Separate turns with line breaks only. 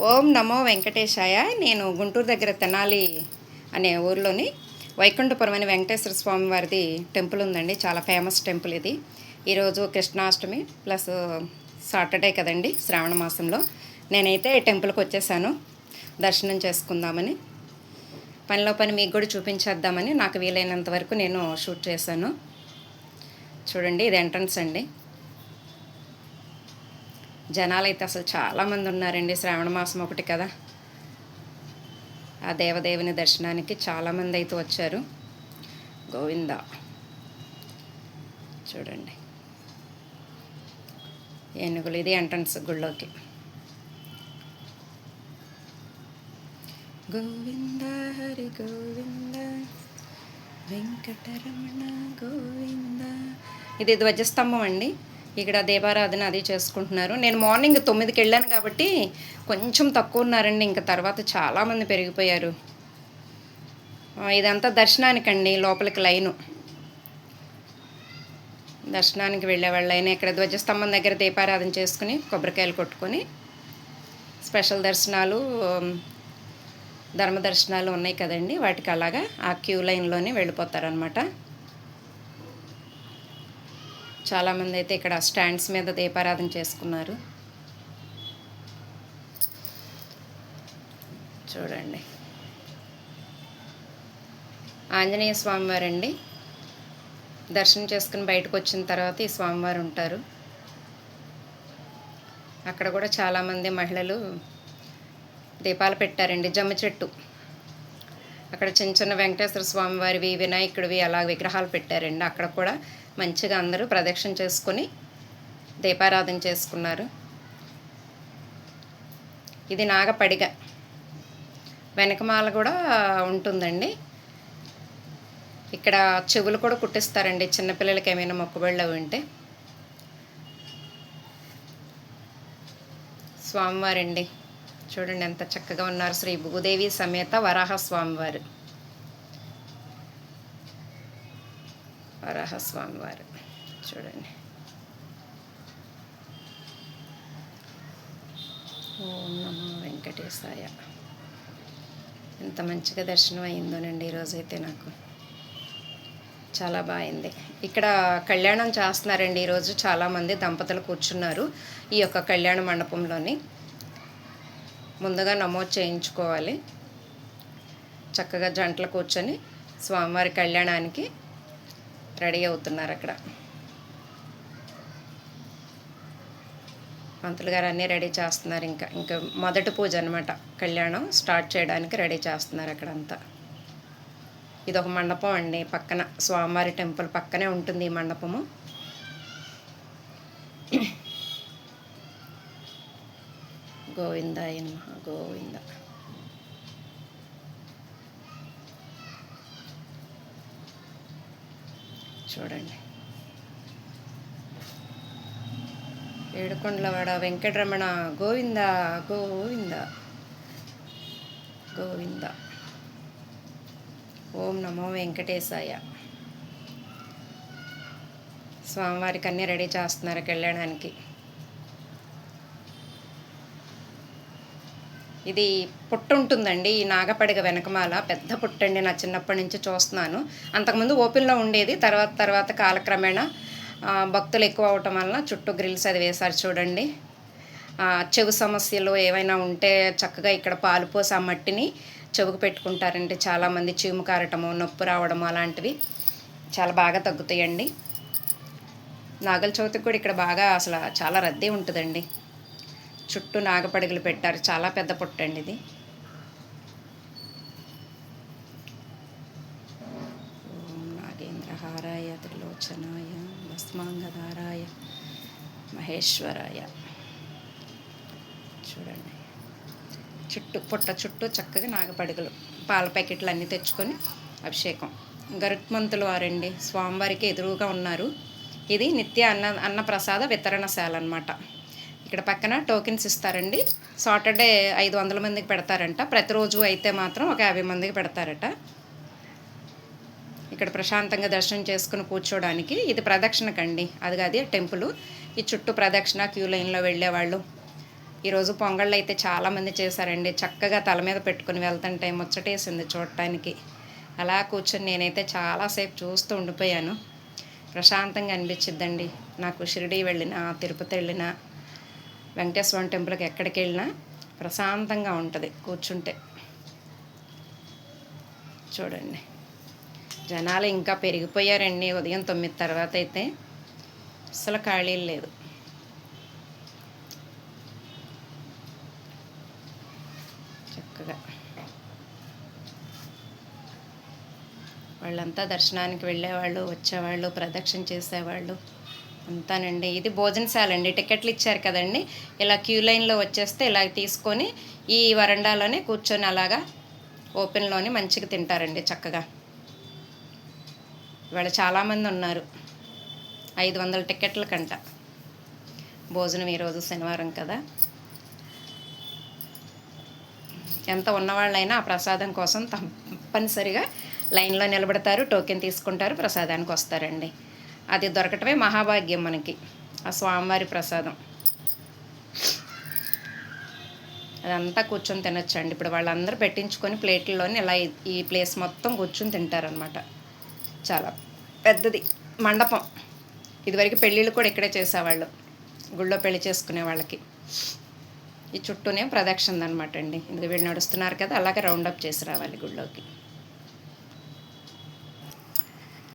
ఓం నమో వెంకటేశాయ. నేను గుంటూరు దగ్గర తెనాలి అనే ఊర్లోని వైకుంఠపురం అనే వెంకటేశ్వర స్వామి వారిది టెంపుల్ ఉందండి. చాలా ఫేమస్ టెంపుల్ ఇది. ఈరోజు కృష్ణాష్టమి ప్లస్ సాటర్డే కదండి శ్రావణ మాసంలో. నేనైతే టెంపుల్కి వచ్చేసాను. దర్శనం చేసుకుందామని. పనిలో పని మీకు కూడా చూపించేద్దామని నాకు వీలైనంత వరకు నేను షూట్ చేశాను. చూడండి ఇది ఎంట్రన్స్ అండి. జనాలు అయితే అసలు చాలామంది ఉన్నారండి. శ్రావణ మాసం ఒకటి కదా. ఆ దేవదేవుని దర్శనానికి చాలామంది అయితే వచ్చారు. గోవింద. చూడండి. ఏనుగులు ఇది ఎంట్రన్స్ గుళ్ళోకి. గోవింద హరి గోవింద. వెంకటరమణ గోవింద. ఇది ధ్వజస్తంభం అండి. ఇక్కడ దీపారాధన అది చేసుకుంటున్నారు. నేను మార్నింగ్ తొమ్మిదికి వెళ్ళాను కాబట్టి కొంచెం తక్కువ ఉన్నారండి. ఇంకా తర్వాత చాలామంది పెరిగిపోయారు. ఇదంతా దర్శనానికండి లోపలికి లైను. దర్శనానికి వెళ్ళే వాళ్ళైనా ఇక్కడ ధ్వజస్తంభం దగ్గర దీపారాధన చేసుకుని కొబ్బరికాయలు కొట్టుకొని స్పెషల్ దర్శనాలు ధర్మ దర్శనాలు ఉన్నాయి కదండి. వాటికి అలాగా ఆ క్యూ లైన్లోనే వెళ్ళిపోతారనమాట చాలామంది అయితే ఇక్కడ స్టాండ్స్ మీద దీపారాధన చేసుకున్నారు. చూడండి. ఆంజనేయ స్వామివారు అండి దర్శనం చేసుకుని బయటకు వచ్చిన తర్వాత ఈ స్వామివారు ఉంటారు. అక్కడ కూడా చాలామంది మహిళలు దీపాలు పెట్టారండి. జమ్మ చెట్టు. అక్కడ చిన్న చిన్న వెంకటేశ్వర స్వామి వారివి వినాయకుడివి అలా విగ్రహాలు పెట్టారండి. అక్కడ కూడా మంచిగా అందరూ ప్రదక్షిణ చేసుకొని దీపారాధన చేసుకున్నారు. ఇది నాగపడిగ. వెనకమాల కూడా ఉంటుందండి. ఇక్కడ చెవులు కూడా కుట్టిస్తారండి. చిన్నపిల్లలకి ఏమైనా మొక్కుబళ్ళు అవి ఉంటే. స్వామివారండి. చూడండి ఎంత చక్కగా ఉన్నారు శ్రీ భూదేవి సమేత వరాహ స్వామివారు వరాహ చూడండి. ఓం నమో వెంకటేశాయ. ఎంత మంచిగా దర్శనం అయిందోనండి ఈరోజైతే నాకు. చాలా బాగుంది. ఇక్కడ కళ్యాణం చేస్తున్నారండి ఈరోజు చాలామంది దంపతులు కూర్చున్నారు ఈ యొక్క కళ్యాణ మండపంలోని. ముందుగా నమోదు చేయించుకోవాలి. చక్కగా జంటలు కూర్చొని స్వామివారి కళ్యాణానికి రెడీ అవుతున్నారు అక్కడ. పంతులు గారు అన్నీ రెడీ చేస్తున్నారు ఇంకా. ఇంకా మొదటి పూజ అనమాట కళ్యాణం స్టార్ట్ చేయడానికి రెడీ చేస్తున్నారు అక్కడ అంతా ఇది ఒక మండపం అండి పక్కన. స్వామివారి టెంపుల్ పక్కనే ఉంటుంది ఈ మండపము. గోవిందాయ గోవింద. చూడండి. ఏడుకొండలవాడ వెంకటరమణ గోవింద గోవింద. గోవింద. ఓం నమో వెంకటేశాయ. స్వామివారికి అన్నీ రెడీ చేస్తున్నారు కళ్యాణానికి. ఇది పుట్టు ఉంటుందండి ఈ నాగపడిగ వెనకమాల. పెద్ద పుట్టండి నా చిన్నప్పటి నుంచి చూస్తున్నాను. అంతకుముందు ఓపెన్లో ఉండేది తర్వాత తర్వాత కాలక్రమేణా భక్తులు ఎక్కువ అవటం వలన చుట్టూ గ్రిల్స్ అది వేశారు చూడండి. చెవు సమస్యలు ఏవైనా ఉంటే చక్కగా ఇక్కడ పాలు పోసి ఆ మట్టిని చెవుకు పెట్టుకుంటారండి. చాలామంది చీము కారటము నొప్పి రావడము అలాంటివి చాలా బాగా తగ్గుతాయండి. నాగల చవితికి కూడా ఇక్కడ బాగా అసలు చాలా రద్దీ ఉంటుందండి. చుట్టూ నాగపడగలు పెట్టారు. చాలా పెద్ద పుట్టండి ఇది. ఓం నాగేంద్రహారాయ త్రిలోచనాయ భస్మాంగధారాయ మహేశ్వరాయ. చూడండి. చుట్టూ పుట్ట చుట్టూ చక్కగా నాగపడగలు పాల ప్యాకెట్లు అన్నీ తెచ్చుకొని అభిషేకం. గరుత్మంతులు వారండి. స్వామివారికి ఎదురుగా ఉన్నారు. ఇది నిత్య అన్న అన్నప్రసాద వితరణశాల అనమాట ఇక్కడ పక్కన టోకెన్స్ ఇస్తారండి. సాటర్డే ఐదు వందల మందికి పెడతారంట. ప్రతిరోజు అయితే మాత్రం ఒక యాభై మందికి పెడతారట. ఇక్కడ ప్రశాంతంగా దర్శనం చేసుకుని కూర్చోడానికి ఇది ప్రదక్షిణకండి. అది కాదు టెంపుల్. ఈ చుట్టూ ప్రదక్షిణ క్యూ లైన్లో వెళ్ళేవాళ్ళు. ఈరోజు పొంగళ్ళు అయితే చాలామంది చేశారండి. చక్కగా తల మీద పెట్టుకుని వెళ్తుంటే ముచ్చటేసింది చూడటానికి. అలా కూర్చొని నేనైతే చాలాసేపు చూస్తూ ఉండిపోయాను. ప్రశాంతంగా అనిపించిద్దండి. నాకు షిరిడి వెళ్ళినా తిరుపతి వెళ్ళినా వెంకటేశ్వర టెంపుల్కి ఎక్కడికి వెళ్ళినా ప్రశాంతంగా ఉంటుంది కూర్చుంటే. చూడండి. జనాలు ఇంకా పెరిగిపోయారండి ఉదయం తొమ్మిది తర్వాత అయితే. అసలు ఖాళీ లేదు. చక్కగా. వాళ్ళంతా దర్శనానికి వెళ్ళేవాళ్ళు వచ్చేవాళ్ళు ప్రదక్షిణ చేసేవాళ్ళు. అంతానండి. ఇది భోజనశాల అండి టికెట్లు ఇచ్చారు కదండి. ఇలా క్యూ లైన్లో వచ్చేస్తే ఇలా తీసుకొని ఈ వరండాలోనే కూర్చొని అలాగా ఓపెన్లోనే మంచిగా తింటారండి చక్కగా. ఇవాళ చాలామంది ఉన్నారు. ఐదు వందల టికెట్ల కంట. భోజనం ఈరోజు శనివారం కదా. ఎంత ఉన్నవాళ్ళైనా ఆ ప్రసాదం కోసం తప్పనిసరిగా లైన్లో నిలబడతారు టోకెన్ తీసుకుంటారు ప్రసాదానికి వస్తారండి. అది దొరకటమే మహాభాగ్యం మనకి. ఆ స్వామివారి ప్రసాదం. అదంతా కూర్చొని తినొచ్చండి. ఇప్పుడు వాళ్ళందరూ పెట్టించుకొని ప్లేట్లలోని ఇలా ఈ- ప్లేస్ మొత్తం కూర్చొని తింటారనమాట చాలా పెద్దది మండపం. ఇదివరకు పెళ్ళిళ్ళు కూడా ఇక్కడే చేసేవాళ్ళు. గుళ్ళో పెళ్ళి చేసుకునే వాళ్ళకి. ఈ చుట్టూనే ప్రదక్షిణ అనమాట అండి. ఇందుకు వీళ్ళు నడుస్తున్నారు కదా అలాగే రౌండప్ చేసి రావాలి గుళ్ళోకి.